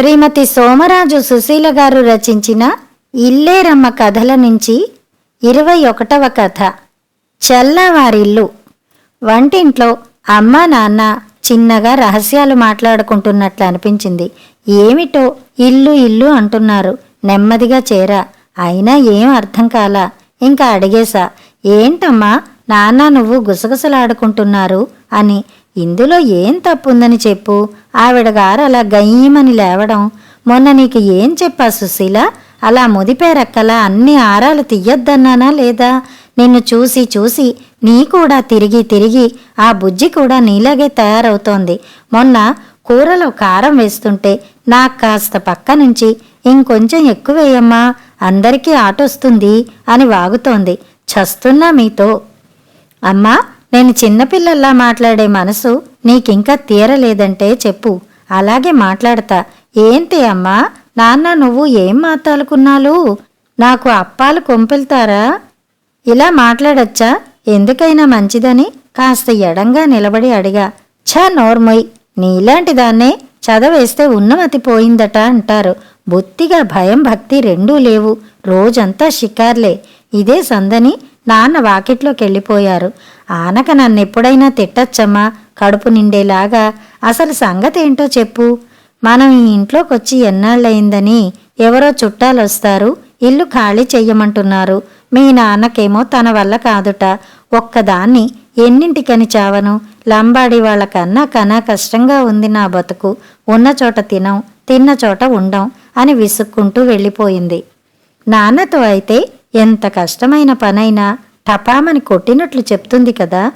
శ్రీమతి సోమరాజు సుశీల గారు రచించిన ఇల్లేరమ్మ కథల నుంచి ఇరవై ఒకటవ కథ. చల్లవారిల్లు. వంటింట్లో అమ్మ నాన్న చిన్నగా రహస్యాలు మాట్లాడుకుంటున్నట్లు అనిపించింది. ఏమిటో ఇల్లు ఇల్లు అంటున్నారు. నెమ్మదిగా చేరా. అయినా ఏం అర్థం కాలా? ఇంకా అడిగేశా. ఏంటమ్మా నాన్న నువ్వు గుసగుసలాడుకుంటున్నారు అని ఇందులో ఏం తప్పుందని చెప్పు. ఆవిడగారు అలా గయ్యమని లేవడం మొన్న నీకు ఏం చెప్పా సుశీల? అలా ముదిపేరక్కలా అన్ని ఆరాలు తీయొద్దన్నానా లేదా? నిన్ను చూసి చూసి నీ కూడా తిరిగి తిరిగి ఆ బుజ్జి కూడా నీలాగే తయారవుతోంది. మొన్న కూరలో కారం వేస్తుంటే నాకు కాస్త పక్క నుంచి ఇంకొంచెం ఎక్కువేయమ్మా అందరికీ ఆటొస్తుంది అని వాగుతోంది. చస్తున్నా మీతో. అమ్మా నేను చిన్నపిల్లల్లా మాట్లాడే మనసు నీకింకా తీరలేదంటే చెప్పు. అలాగే మాట్లాడతా. ఏంటి అమ్మా? నాన్న నువ్వు ఏం మాట్లాడుకున్నాలు? నాకు అప్పాలు కొంపెళ్తారా? ఇలా మాట్లాడొచ్చా? ఎందుకైనా మంచిదని కాస్త ఎడంగా నిలబడి అడిగా. ఛ నోర్మొయ్! నీలాంటి దాన్నే చదవేస్తే ఉన్నమతి పోయిందట అంటారు. బొత్తిగా భయం భక్తి రెండూ లేవు. రోజంతా షికార్లే. ఇదే సందని నాన్న వాకిట్లోకి వెళ్ళిపోయారు. ఆనక నన్నెప్పుడైనా తిట్టచ్చమ్మా కడుపు నిండేలాగా. అసలు సంగతి ఏంటో చెప్పు. మనం ఈ ఇంట్లోకొచ్చి ఎన్నాళ్ళయిందని ఎవరో చుట్టాలొస్తారు ఇల్లు ఖాళీ చెయ్యమంటున్నారు. మీ నాన్నకేమో తన వల్ల కాదుట. ఒక్కదాన్ని ఎన్నింటికని చావను? లంబాడి వాళ్ళకన్నా కన్నా కష్టంగా ఉంది నా బతుకు. ఉన్న చోట తినం తిన్న చోట ఉండం అని విసుక్కుంటూ వెళ్ళిపోయింది. నాన్నతో అయితే ఎంత కష్టమైన పనైనా టపామని కొట్టినట్లు చెప్తుంది కదా.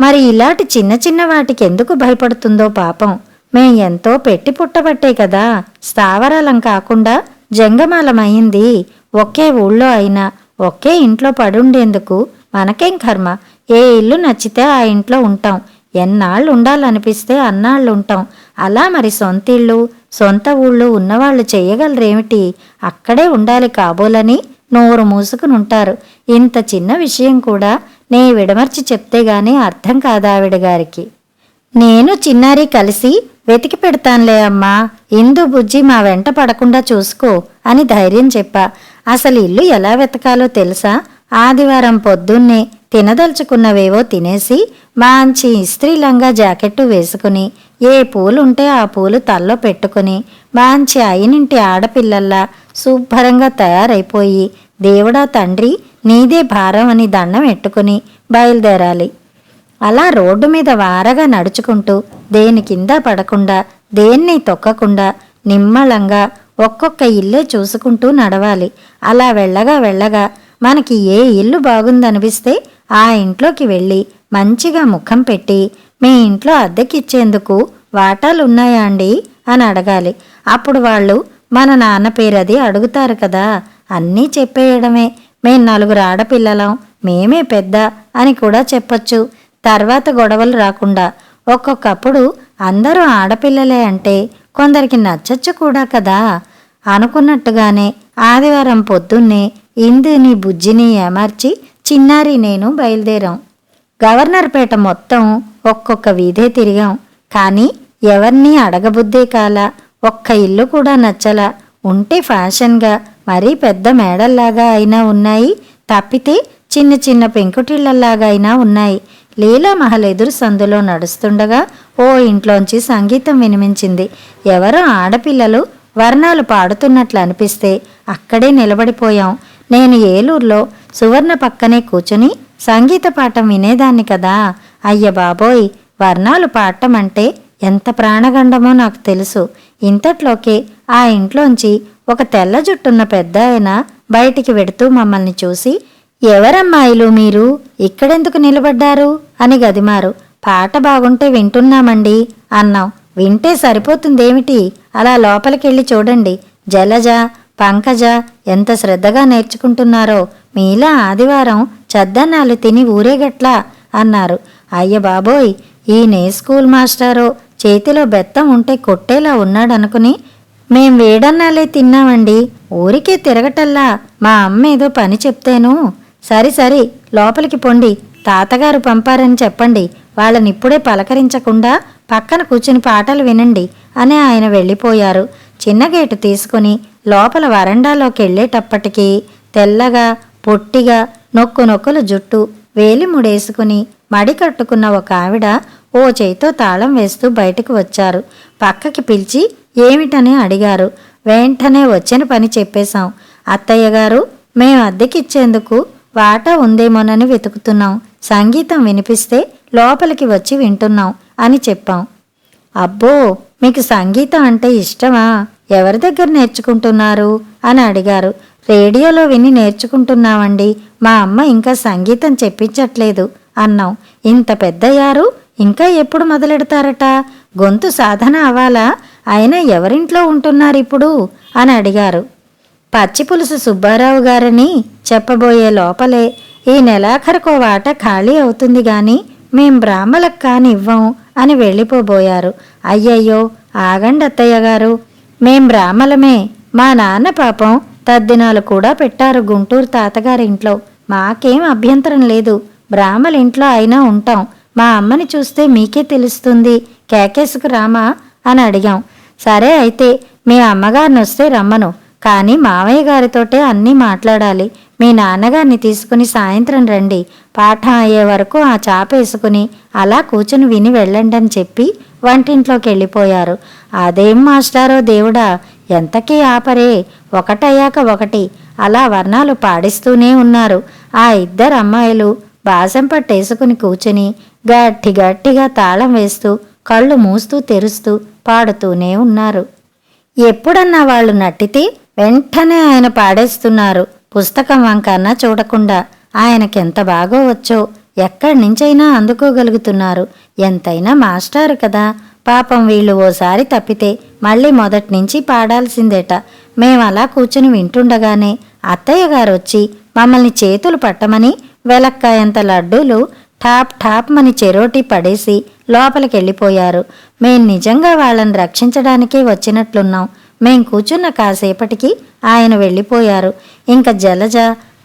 మరి ఇలాంటి చిన్న చిన్న వాటికి ఎందుకు భయపడుతుందో పాపం. మేం ఎంతో పెట్టి పుట్టబట్టే కదా. స్థావరాలం కాకుండా జంగమాలమయ్యింది. ఒకే ఊళ్ళో అయినా ఒకే ఇంట్లో పడుండేందుకు మనకేం కర్మ? ఏ ఇల్లు నచ్చితే ఆ ఇంట్లో ఉంటాం. ఎన్నాళ్ళు ఉండాలనిపిస్తే అన్నాళ్ళు ఉంటాం. అలా మరి సొంత ఇళ్ళు సొంత ఊళ్ళు ఉన్నవాళ్ళు చేయగలరేమిటి? అక్కడే ఉండాలి కాబోలని నోరు మూసుకుని ఉంటారు ఇంత చిన్న విషయం కూడా నే విడమర్చి చెప్తే గానీ అర్థం కాదు ఆవిడ గారికి. నేను చిన్నారి కలిసి వెతికి పెడతానులే అమ్మా ఇందు బుజ్జి మా వెంట పడకుండా చూసుకో అని ధైర్యం చెప్పా. అసలు ఇల్లు ఎలా వెతకాలో తెలుసా? ఆదివారం పొద్దున్నే తినదలుచుకున్నవేవో తినేసి మంచి ఇస్త్రీలంగా జాకెట్టు వేసుకుని ఏ పూలుంటే ఆ పూలు తల్లో పెట్టుకుని మంచి అయినింటి ఆడపిల్లల్లా శుభ్రంగా తయారైపోయి దేవుడా తండ్రి నీదే భారం అని దండం ఎట్టుకుని బయలుదేరాలి. అలా రోడ్డు మీద వారగా నడుచుకుంటూ దేని కింద పడకుండా దేన్ని తొక్కకుండా నిమ్మళంగా ఒక్కొక్క ఇల్లే చూసుకుంటూ నడవాలి. అలా వెళ్ళగా వెళ్ళగా మనకి ఏ ఇల్లు బాగుందనిపిస్తే ఆ ఇంట్లోకి వెళ్ళి మంచిగా ముఖం పెట్టి మీ ఇంట్లో అద్దెకిచ్చేందుకు వాటాలున్నాయా అండి? అని అడగాలి. అప్పుడు వాళ్ళు మన నాన్న పేరది అడుగుతారు కదా. అన్నీ చెప్పేయడమే. మేం నలుగురు ఆడపిల్లలం. మేమే పెద్ద అని కూడా చెప్పొచ్చు. తర్వాత గొడవలు రాకుండా. ఒక్కొక్కప్పుడు అందరూ ఆడపిల్లలే అంటే కొందరికి నచ్చచ్చు కూడా కదా. అనుకున్నట్టుగానే ఆదివారం పొద్దున్నే ఇందుని బుజ్జిని ఏమార్చి చిన్నారి నేను బయలుదేరాం. గవర్నర్పేట మొత్తం ఒక్కొక్క వీధే తిరిగాం. కానీ ఎవరినీ అడగబుద్దే కాల. ఒక్క ఇల్లు కూడా నచ్చలా. ఉంటే ఫ్యాషన్గా మరీ పెద్ద మేడల్లాగా అయినా ఉన్నాయి. తప్పితే చిన్న చిన్న పెంకుటిళ్ళలాగా అయినా ఉన్నాయి. లీలామహల్ ఎదురు సందులో నడుస్తుండగా ఓ ఇంట్లోంచి సంగీతం వినిపించింది ఎవరో ఆడపిల్లలు వర్ణాలు పాడుతున్నట్లు అనిపిస్తే అక్కడే నిలబడిపోయాం. నేను ఏలూరులో సువర్ణ పక్కనే కూర్చుని సంగీత పాఠం వినేదాన్ని కదా. అయ్య బాబోయ్ వర్ణాలు పాడటం అంటే ఎంత ప్రాణగండమో నాకు తెలుసు. ఇంతట్లోకే ఆ ఇంట్లోంచి ఒక తెల్ల జుట్టున్న పెద్ద ఆయన బయటికి వెడుతూ మమ్మల్ని చూసి ఎవరమ్మాయిలు మీరు? ఇక్కడెందుకు నిలబడ్డారు? అని గదిమారు. పాట బాగుంటే వింటున్నామండి అన్నాం. వింటే సరిపోతుందేమిటి? అలా లోపలికెళ్ళి చూడండి. జలజ పంకజ ఎంత శ్రద్ధగా నేర్చుకుంటున్నారో. మీలా ఆదివారం చద్దన్నాలు తిని ఊరేగట్లా అన్నారు. అయ్య బాబోయ్ ఈ నే స్కూల్ మాస్టారో? చేతిలో బెత్తం ఉంటే కొట్టేలా ఉన్నాడనుకుని మేం వేడన్నాలే తిన్నామండి ఊరికే తిరగటల్లా మా అమ్మ ఏదో పని చెప్తేను. సరి సరి లోపలికి పొండి తాతగారు పంపారని చెప్పండి వాళ్ళనిప్పుడే పలకరించకుండా పక్కన కూర్చుని పాటలు వినండి అని ఆయన వెళ్ళిపోయారు. చిన్న గేటు తీసుకుని లోపల వరండాలోకి వెళ్ళేటప్పటికీ తెల్లగా పొట్టిగా నొక్కు నొక్కుల జుట్టు వేలిముడేసుకుని మడి కట్టుకున్న ఒక ఆవిడ ఓ చేయితో తాళం వేస్తూ బయటకు వచ్చారు. పక్కకి పిలిచి ఏమిటని అడిగారు. వెంటనే వచ్చిన పని చెప్పేశాం. అత్తయ్య గారు మేము అద్దెకిచ్చేందుకు వాటా ఉందేమోనని వెతుకుతున్నాం. సంగీతం వినిపిస్తే లోపలికి వచ్చి వింటున్నాం అని చెప్పాం. అబ్బో మీకు సంగీతం అంటే ఇష్టమా? ఎవరి దగ్గర నేర్చుకుంటున్నారు? అని అడిగారు. రేడియోలో విని నేర్చుకుంటున్నామండి. మా అమ్మ ఇంకా సంగీతం చెప్పించట్లేదు అన్నాం. ఇంత పెద్దయ్యారు? ఇంకా ఎప్పుడు మొదలెడతారట? గొంతు సాధన అవ్వాలా? అయినా ఎవరింట్లో ఉంటున్నారు ఇప్పుడు అని అడిగారు. పచ్చిపులుసు సుబ్బారావు గారని చెప్పబోయే లోపలే ఈ నెలాఖరుకో వాట ఖాళీ అవుతుంది గాని మేం బ్రాహ్మలకు కానివ్వం అని వెళ్ళిపోబోయారు. అయ్యయ్యో ఆగండి అత్తయ్య గారు. మేం బ్రాహ్మలమే. మా నాన్న పాపం తద్దినాలు కూడా పెట్టారు గుంటూరు తాతగారింట్లో. మాకేం అభ్యంతరం లేదు. బ్రాహ్మలింట్లో అయినా ఉంటాం. మా అమ్మని చూస్తే మీకే తెలుస్తుంది. కేకేసుకు రామా? అని అడిగాం. సరే అయితే మీ అమ్మగారిని వస్తే రమ్మను. కానీ మావయ్య గారితోటే అన్నీ మాట్లాడాలి. మీ నాన్నగారిని తీసుకుని సాయంత్రం రండి. పాఠం అయ్యే వరకు ఆ చాప వేసుకుని అలా కూర్చుని విని వెళ్ళండి అని చెప్పి వంటింట్లోకి వెళ్ళిపోయారు. అదేం మాస్టారో దేవుడా? ఎంతకీ ఆపరే? ఒకటయ్యాక ఒకటి. అలా వర్ణాలు పాడిస్తూనే ఉన్నారు. ఆ ఇద్దరు అమ్మాయిలు బాసం పట్టేసుకుని కూర్చుని గట్టి గట్టిగా తాళం వేస్తూ కళ్ళు మూస్తూ తెరుస్తూ పాడుతూనే ఉన్నారు. ఎప్పుడన్నా వాళ్ళు నట్టితే వెంటనే ఆయన పాడేస్తున్నారు. పుస్తకం వంకన్నా చూడకుండా ఆయనకెంత బాగో వచ్చో ఎక్కడి నుంచైనా అందుకోగలుగుతున్నారు. ఎంతైనా మాస్టారు కదా. పాపం వీళ్ళు ఓసారి తప్పితే మళ్ళీ మొదటి నుంచి పాడాల్సిందేట. మేము అలా కూర్చుని వింటుండగానే అత్తయ్య గారు వచ్చి మమ్మల్ని చేతులు పట్టమని వెలక్కాయంత లడ్డూలు ఠాప్ ఠాప్ మని చెరోటి పడేసి లోపలికి వెళ్ళిపోయారు మేం నిజంగా వాళ్ళని రక్షించడానికే వచ్చినట్లున్నాం. మేం కూర్చున్న కాసేపటికి ఆయన వెళ్ళిపోయారు. ఇంకా జలజ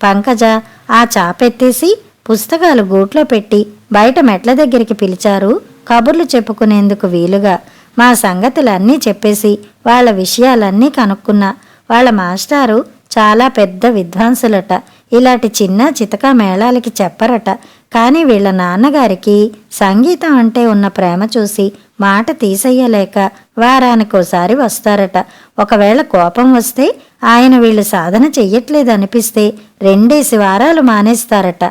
పంకజ ఆ చాపెత్తేసి పుస్తకాలు గూట్లో పెట్టి బయట మెట్ల దగ్గరికి పిలిచారు కబుర్లు చెప్పుకునేందుకు వీలుగా. మా సంగతులన్నీ చెప్పేసి వాళ్ళ విషయాలన్నీ కనుక్కున్నా. వాళ్ళ మాస్టారు చాలా పెద్ద విద్వాంసులట. ఇలాంటి చిన్న చితక మేళాలకి చెప్పరట. కానీ వీళ్ళ నాన్నగారికి సంగీతం అంటే ఉన్న ప్రేమ చూసి మాట తీసెయ్యలేక వారానికోసారి వస్తారట. ఒకవేళ కోపం వస్తే ఆయన వీళ్ళు సాధన చెయ్యట్లేదనిపిస్తే రెండేసి వారాలు మానేస్తారట.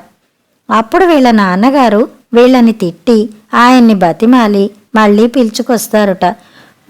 అప్పుడు వీళ్ళ నాన్నగారు వీళ్ళని తిట్టి ఆయన్ని బతిమాలి మళ్ళీ పిలుచుకొస్తారట.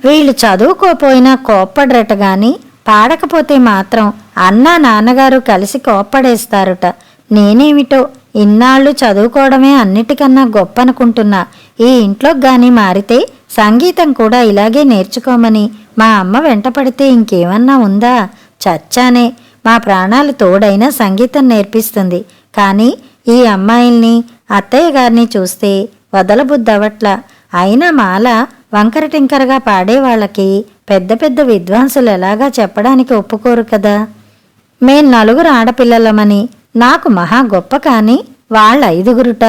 వీళ్ళు చదువుకోపోయినా కోప్పడరట గాని పాడకపోతే మాత్రం అన్నా నాన్నగారు కలిసి కోప్పడేస్తారట. నేనేమిటో ఇన్నాళ్ళు చదువుకోవడమే అన్నిటికన్నా గొప్ప అనుకుంటున్నా ఈ ఇంట్లోకి గాని మారితే సంగీతం కూడా ఇలాగే నేర్చుకోమని మా అమ్మ వెంటపడితే ఇంకేమన్నా ఉందా? చచ్చానే. మా ప్రాణాలు తోడైనా సంగీతం నేర్పిస్తుంది. కానీ ఈ అమ్మాయిల్ని అత్తయ్య గారిని చూస్తే వదలబుద్దవట్ల అయినా మాల వంకర టింకరగా పాడే వాళ్ళకి పెద్ద పెద్ద విద్వాంసులు ఎలాగా చెప్పడానికి ఒప్పుకోరు కదా? మేం నలుగురు ఆడపిల్లలమని నాకు మహా గొప్ప కాని వాళ్ళ ఐదుగురుట.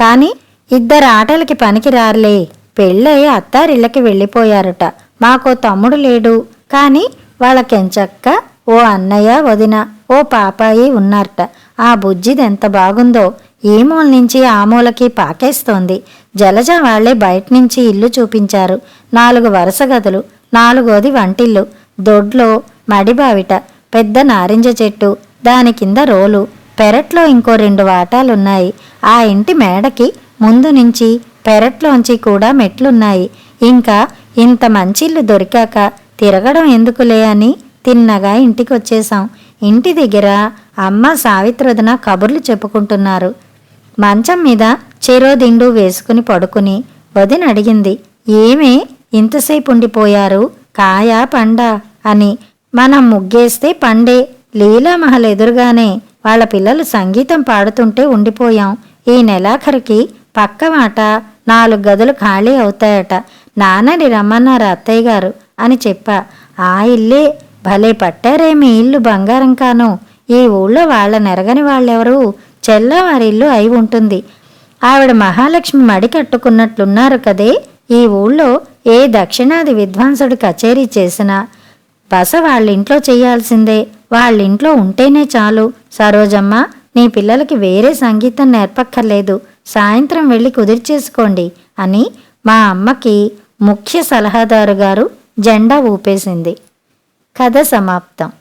కాని ఇద్దరు ఆటలకి పనికిరారులే. పెళ్ళయి అత్తారిళ్ళకి వెళ్ళిపోయారట. మాకో తమ్ముడు లేడు. కాని వాళ్ళకెంచక్క ఓ అన్నయ్య వదిన ఓ పాపాయి ఉన్నారట. ఆ బుజ్జిది ఎంత బాగుందో. ఈ మూల నుంచి ఆ మూలకి పాకేస్తోంది. జలజ వాళ్ళే బయట నుంచి ఇల్లు చూపించారు. నాలుగు వరుస గదులు నాలుగోది వంటిల్లు దొడ్లో మడిబావిట పెద్ద నారింజ చెట్టు దాని కింద రోలు పెరట్లో ఇంకో రెండు వాటాలున్నాయి. ఆ ఇంటి మేడకి ముందు నుంచి పెరట్లోంచి కూడా మెట్లున్నాయి. ఇంకా ఇంత మంచిళ్ళు దొరికాక తిరగడం ఎందుకులే అని తిన్నగా ఇంటికొచ్చేశాం. ఇంటి దగ్గర అమ్మ సావిత్రొదన కబుర్లు చెప్పుకుంటున్నారు. మంచం మీద చెరోదిండు వేసుకుని పడుకుని వదిన అడిగింది ఏమే ఇంతసేపు ఉండిపోయారు కాయా పండా? అని. మనం ముగ్గేస్తే పండే లీలామహల్ ఎదురుగానే వాళ్ళ పిల్లలు సంగీతం పాడుతుంటే ఉండిపోయాం. ఈ నెలాఖరికి పక్క మాట నాలుగు గదులు ఖాళీ అవుతాయట. నాన్నని రమ్మన్నారు అత్తయ్య గారు అని చెప్పా. ఆ ఇల్లే భలే పట్టారేమి ఇల్లు బంగారం కాను. ఈ ఊళ్ళో వాళ్ళ నెరగని వాళ్ళెవరు చెల్లవారి ఇల్లు అయి ఉంటుంది. ఆవిడ మహాలక్ష్మి మడి కట్టుకున్నట్లున్నారు కదే. ఈ ఊళ్ళో ఏ దక్షిణాది విద్వాంసుడు కచేరీ చేసినా బస వాళ్ళింట్లో చేయాల్సిందే. వాళ్ళింట్లో ఉంటేనే చాలు. సరోజమ్మ నీ పిల్లలకి వేరే సంగీతం నేర్పక్కర్లేదు. సాయంత్రం వెళ్ళి కుదిర్చేసుకోండి అని మా అమ్మకి ముఖ్య సలహాదారు గారు జెండా ఊపేసింది. కథ సమాప్తం.